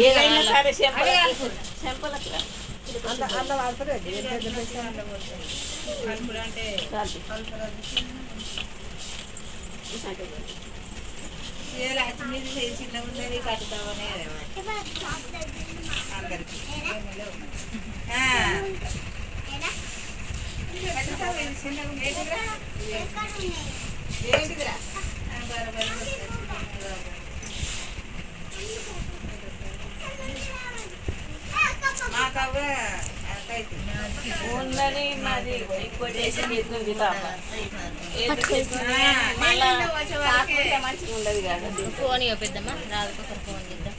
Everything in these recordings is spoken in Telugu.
ఏదైనా సరే చెంపలకు. అల్ల కలుపుడు అంటే రాదు. ఉన్నది మాది ఎక్కువ చేసి ఎత్తుంది మంచిగా ఉండదు కదా. ఫోన్ పెద్దమ్మ చేద్దాం.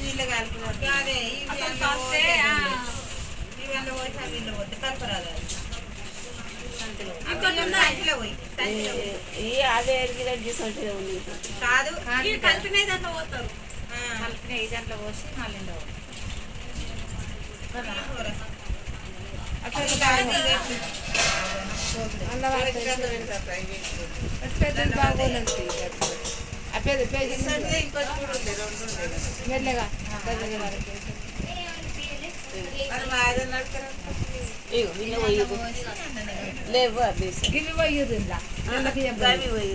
వీళ్ళు అదే పోతే, కలపరాదు. ఈ అదే ఎరిగిరెడ్డి తీసుకుంటే ఉంది. కాదు కలిపినవి దాంట్లో పోతారు దాంట్లో పోసి మళ్ళీ. మెల్లగా లేవు అవి అవి పోయి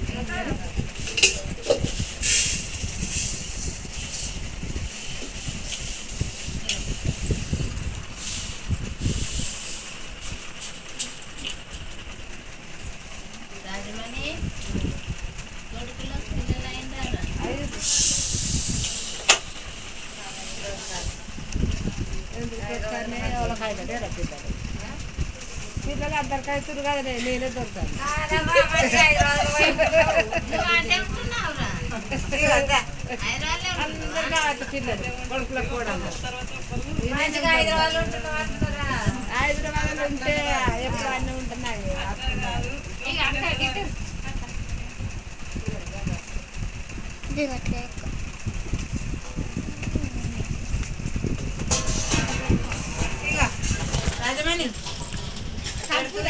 పిల్లలు అందరికి అవుతుంది కదా నే- నేనే దొరుకుతాను అందరు కావచ్చు పిల్లలు కొడుకులకు కూడా హైదరాబాద్ ఉంటే ఎప్పుడు అన్నీ ఉంటున్నాయి ఇక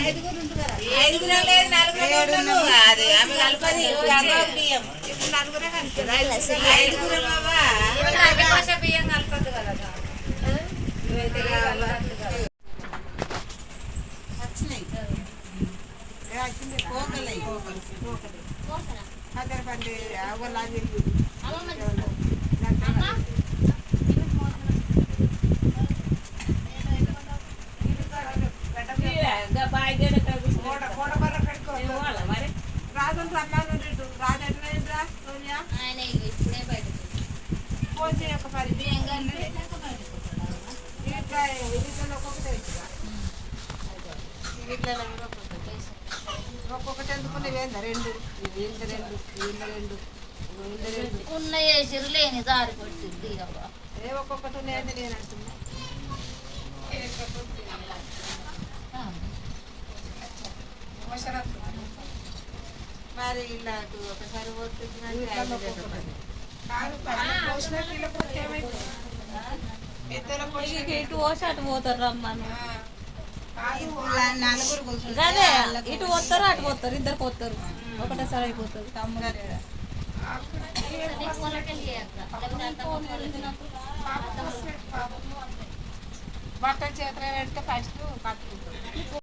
ఐదుగురు ఉంటారు ఐదుగురు లేదు నలుగురు ఉంటాము. అది ఆమె కలపది అవ్వ బియ్యం ఇప్పుడు నలుగురే కనిపిస్తారు ఐదుగురు బాబా బియ్యం కలపదు కదా పోకలై పోకలు హైదరాబాద్ అవ్వలాగి బాగా కోడబర్ర పెట్టుకో మరి రమ్మాను రెడ్డు రాజు ఎట్లా సోనియా ఆయన ఇప్పుడే బయటకు ఫోన్ చేయ ఒక ఇట్లా ఇట్లా ఒక్కొక్కటి ఇట్లా ఒక్కొక్కటి రెండు రెండు రెండు ఇది రెండు ఉన్న చేసిరు లేని దారి పడుతుంది ఏ ఒక్కొక్కటి ఉన్నాయండి నేను అంటున్నా మరి ఇలా ఒకసారి పోతుంది మరి ఇట్లా ఐదు ఒక్కొక్కటి. కాదు పోసిన కిలో పోతే ఏమైంది పెద్దల పోసిన ఇటు పోసి అటు పోతారు రమ్మను. అదే ఇటు పోతారు అటు పోతారు ఇద్దరు పోతారు. ఒకటేసారి అయిపోతుంది. తమ్ముడు బట్టలు చేతిలో పెడితే ఫస్ట్ కట్టుకుంటాం